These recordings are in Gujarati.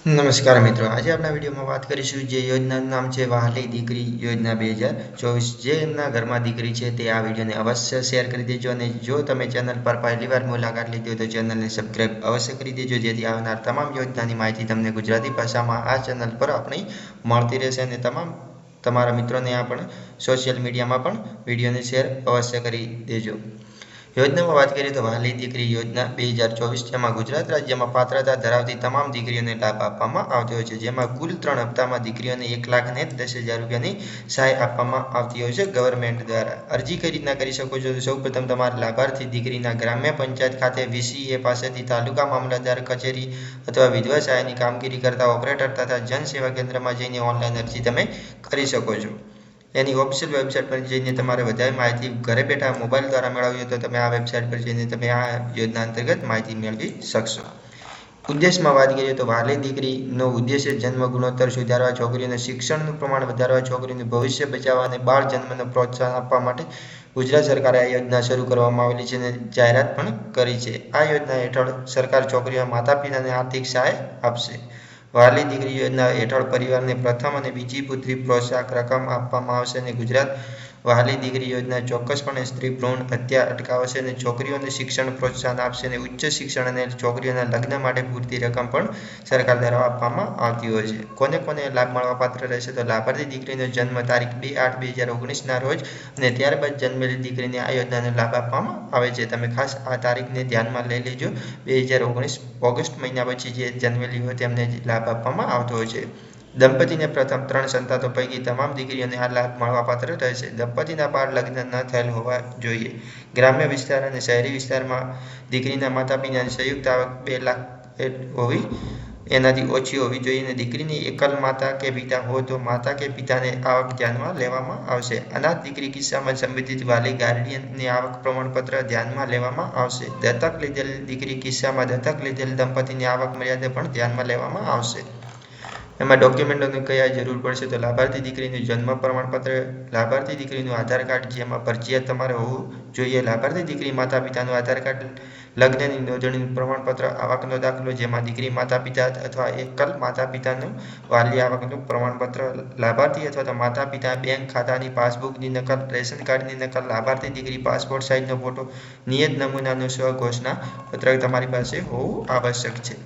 નમસ્કાર મિત્રો. આજે આપણા વિડીયોમાં વાત કરીશું જે યોજનાનું નામ છે વહાલી દીકરી યોજના બે હજાર ચોવીસ. જે એમના ઘરમાં દીકરી છે તે આ વિડીયોને અવશ્ય શેર કરી દેજો અને જો તમે ચેનલ પર પહેલી વાર મુલાકાત લીધી હોય તો ચેનલને સબસ્ક્રાઈબ અવશ્ય કરી દેજો, જેથી આવનાર તમામ યોજનાની માહિતી તમને ગુજરાતી ભાષામાં આ ચેનલ પર આપણી મળતી રહેશે અને તમામ તમારા મિત્રોને આ પણ સોશિયલ મીડિયામાં પણ વિડીયોને શેર અવશ્ય કરી દેજો. યોજનામાં વાત કરીએ તો વહાલી દીકરી યોજના બે હજાર ચોવીસ જેમાં ગુજરાત રાજ્યમાં પાત્રતા ધરાવતી તમામ દીકરીઓને લાભ આપવામાં આવતો હોય છે. જેમાં કુલ ત્રણ હપ્તામાં દીકરીઓને એક લાખ ને દસ હજાર રૂપિયાની સહાય આપવામાં આવતી હોય છે ગવર્મેન્ટ દ્વારા. અરજી કઈ રીતના કરી શકો છો? તો સૌપ્રથમ તમારે લાભાર્થી દીકરીના ગ્રામ્ય પંચાયત ખાતે વીસીએ પાસેથી તાલુકા મામલતદાર કચેરી અથવા વિધવા સહાયની કામગીરી કરતા ઓપરેટર તથા જનસેવા કેન્દ્રમાં જઈને ઓનલાઈન અરજી તમે કરી શકો છો. એની ઓફિશિયલ વેબસાઇટ પર જઈને તમારે વધારે માહિતી ઘરે બેઠા મોબાઈલ દ્વારા મેળવવી તો તમે આ વેબસાઇટ પર જઈને તમે આ યોજના અંતર્ગત માહિતી મેળવી શકશો. ઉદ્દેશમાં વાત કરીએ તો વાલી દીકરીનો ઉદ્દેશ્ય જન્મ ગુણોત્તર સુધારવા, છોકરીઓને શિક્ષણનું પ્રમાણ વધારવા, છોકરીઓનું ભવિષ્ય બચાવવા અને બાળ જન્મને પ્રોત્સાહન આપવા માટે ગુજરાત સરકારે આ યોજના શરૂ કરવામાં આવેલી છે અને જાહેરાત પણ કરી છે. આ યોજના હેઠળ સરકાર છોકરીઓ માતા પિતાને આર્થિક સહાય આપશે. વહાલી દીકરી યોજના હેઠળ પરિવારને પ્રથમ અને બીજી પુત્રી પ્રોત્સાહક રકમ આપવામાં આવશે અને ગુજરાત વહાલી દીકરી યોજના ચોક્કસપણે સ્ત્રી ભ્રૂણ હત્યા અટકાવશે અને છોકરીઓને શિક્ષણ પ્રોત્સાહન આપશે અને ઉચ્ચ શિક્ષણ અને છોકરીઓના લગ્ન માટે પૂરતી રકમ પણ સરકાર દ્વારા આપવામાં આવતી હોય છે. કોને કોને લાભ મળવાપાત્ર રહેશે તો લાભાર્થી દીકરીનો જન્મ તારીખ બે આઠ બે હજાર ઓગણીસના રોજ અને ત્યારબાદ જન્મેલી દીકરીને આ યોજનાનો લાભ આપવામાં આવે છે. તમે ખાસ આ તારીખને ધ્યાનમાં લઈ લેજો. બે હજાર ઓગણીસ ઓગસ્ટ મહિના પછી જે જન્મેલી હોય તેમને લાભ આપવામાં આવતો હોય છે. દંપતીને પ્રથમ ત્રણ સંતાનો પૈકી તમામ દીકરીઓને આ લાભ મળવાપાત્ર રહેશે દંપતીના બાળ લગ્ન ન થયેલ હોવા જોઈએ. ગ્રામ્ય વિસ્તાર અને શહેરી વિસ્તારમાં દીકરીના માતા પિતાની સંયુક્ત આવક બે લાખ હોવી એનાથી ઓછી હોવી જોઈએ અને દીકરીની એકલ માતા કે પિતા હોય તો માતા કે પિતાને આવક ધ્યાનમાં લેવામાં આવશે. અનાથ દીકરી કિસ્સામાં સંબંધિત વાલી, ગાર્ડિયનની આવક પ્રમાણપત્ર ધ્યાનમાં લેવામાં આવશે. દત્તક લીધેલ દીકરી કિસ્સામાં દત્તક લીધેલ દંપતીની આવક મર્યાદા પણ ધ્યાનમાં લેવામાં આવશે. એમાં ડોક્યુમેન્ટોની કયા જરૂર પડશે તો લાભાર્થી દીકરીનું જન્મ પ્રમાણપત્ર, લાભાર્થી દીકરીનું આધાર કાર્ડ જેમાં ફરજિયાત તમારે હોવું જોઈએ. લાભાર્થી દીકરી માતા પિતાનું આધાર કાર્ડ, લગ્નની નોંધણીનું પ્રમાણપત્ર, આવકનો દાખલો જેમાં દીકરી માતા પિતા અથવા એકલ માતા પિતાનું વાલી આવકનું પ્રમાણપત્ર, લાભાર્થી અથવા તો માતા પિતા બેંક ખાતાની પાસબુકની નકલ, રેશન કાર્ડની નકલ, લાભાર્થી દીકરી પાસપોર્ટ સાઇઝનો ફોટો, નિયત નમૂનાનું સ્વઘોષણા પત્રક તમારી પાસે હોવું આવશ્યક છે.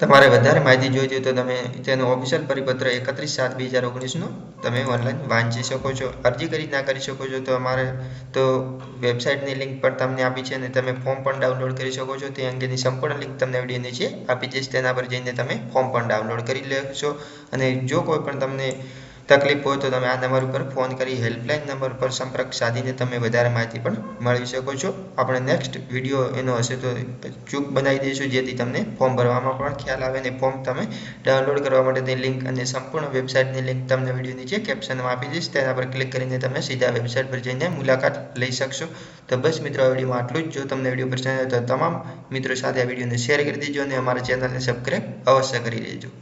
તમારે વધારે માહિતી જોઈતી તો તમે તેનો ઓફિશિયલ પરિપત્ર એકત્રીસ સાત બે હજાર ઓગણીસનો તમે ઓનલાઈન વાંચી શકો છો. અરજી કરી ના કરી શકો છો તો અમારે તો વેબસાઇટની લિંક પણ તમને આપી છે અને તમે ફોર્મ પણ ડાઉનલોડ કરી શકો છો. તે અંગેની સંપૂર્ણ લિંક તમને વીડિયો નીચે આપી જઈશ તેના પર જઈને તમે ફોર્મ પણ ડાઉનલોડ કરી લેશો. અને જો કોઈ પણ તમને તકલીફ હોય તો તમે આ નંબર ઉપર ફોન કરી હેલ્પલાઇન નંબર પર સંપર્ક સાધીને તમે વધારે માહિતી પણ મેળવી શકો છો. આપણે નેક્સ્ટ વીડિયો એનો હશે તો ચૂક બનાવી દઈશું, જેથી તમને ફોર્મ ભરવામાં પણ ખ્યાલ આવે અને ફોર્મ તમે ડાઉનલોડ કરવા માટેની લિંક અને સંપૂર્ણ વેબસાઇટની લિંક તમને વીડિયો નીચે કેપ્શનમાં આપી દઈશ. તેના પર ક્લિક કરીને તમે સીધા વેબસાઇટ પર જઈને મુલાકાત લઈ શકશો. તો બસ મિત્રો, આ વિડીયોમાં આટલું જ. જો તમને વીડિયો પસંદ આવે તો તમામ મિત્રો સાથે આ વિડીયોને શેર કરી દેજો અને અમારા ચેનલને સબસ્ક્રાઈબ અવશ્ય કરી દેજો.